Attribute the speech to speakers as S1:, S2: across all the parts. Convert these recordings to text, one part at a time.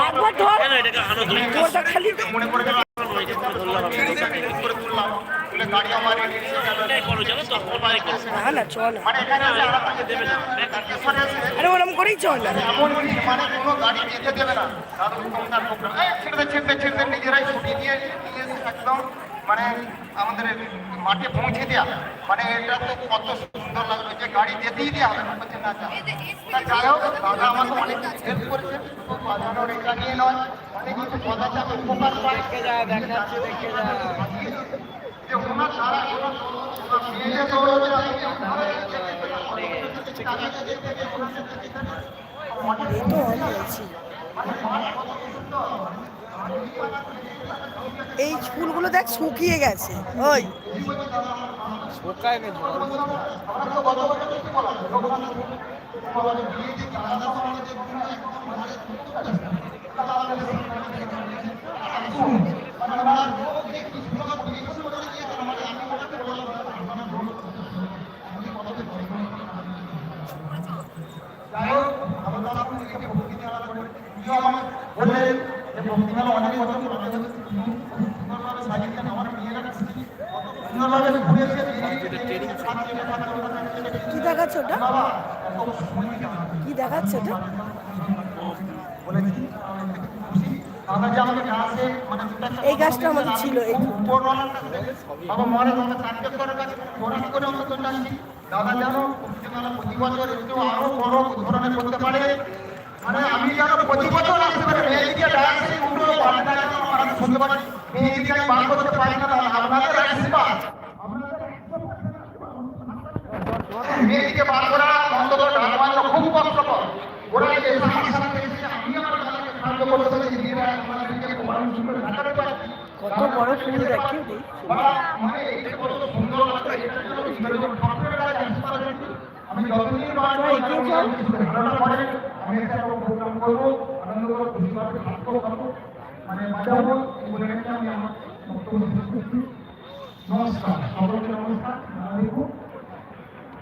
S1: একবার ধর। ওটা খালি
S2: মনে
S1: না না চল
S2: মানে আর আপনাকে দেবে না। তারপরে আছে
S1: আরে ওরম করেই চল
S2: মানে কোনো গাড়ি যেতে দেবে না। দাদু তোমার ছেড়ে ছেড়ে ছেড়ে নিজেরাই ছুটি দিয়ে নিয়ে এসে একদম মানে আমাদের মাঠে পৌঁছে দেওয়া মানে এটা তো কত সুন্দর লাগবে যে গাড়ি যেতেই দেওয়া হবে না। বলছে না যা। যাই হোক দাদা আমাকে অনেক হেল্প করেছে। বাজানোর এটা নিয়ে নয় অনেক কিছু কথাতে আমি উপকার পাই দেখে যা দেখে যা। যে ওনার সারা ওনার ওনার মেয়ে দৌড়াচ্ছে আমি
S1: তো আমি আছি এই ফুলগুলো দেখ শুকিয়ে গেছে। ওই। কি দেখাচ্ছে ওটা? কি দেখাচ্ছে ওটা?
S2: মানে
S1: এই গাছটা আমাদের ছিল, এই
S2: বাবা মরে দাদা মেলা প্রতি বছর একটু আরও বড় ধরনের করতে পারে। মানে আমি যেন প্রতি বছর আসতে পারি মেয়েদিকে উঠো পাল্টা যেন আমরা শুনতে পারি মেয়েদিকে আমি বার করতে পারি না তাহলে আপনাদের আশীর্বাদ মেয়েদিকে বার করা অন্তত ডাকবান্য খুব কষ্টকর। ওরা এই যে আমার সাথে আমি আমার দাদাকে সাহায্য করতে পারি মেয়েরা আমাদেরকে মানুষ করে ঢাকাতে পারে।
S1: কত বড় ফুল দেখি
S2: মানে এটা কত সুন্দর লাগছে, এটা যেন সুন্দর। ঠাকুরের গায়ে আশীর্বাদ রেখে আমি যতদিন করে, আমি একটা বড় প্রোগ্রাম করব, আনন্দ করব, খুশি করব, মানে এই বলে রেখে আমি আমার বক্তব্য শেষ করছি। নমস্কার সকলকে নমস্কার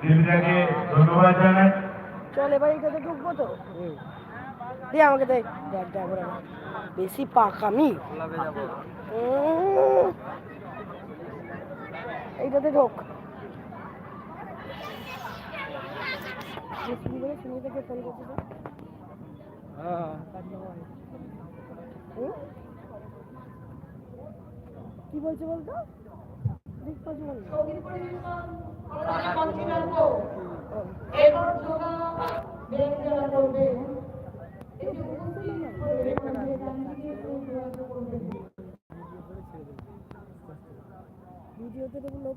S3: দিদিটাকে ধন্যবাদ জানাই।
S1: চল এবার এইটাতে ঢুকবো তো? দে আমাকে দেখ দেখ দেখ ওরা বেশি পাকামি। এইটাতে ঢোক যে সুন্দর সুন্দরকে ফোন করছি তো হুম? কি বলছে বলতো? ঠিক বলছে বলতো ভিডিওতে লোক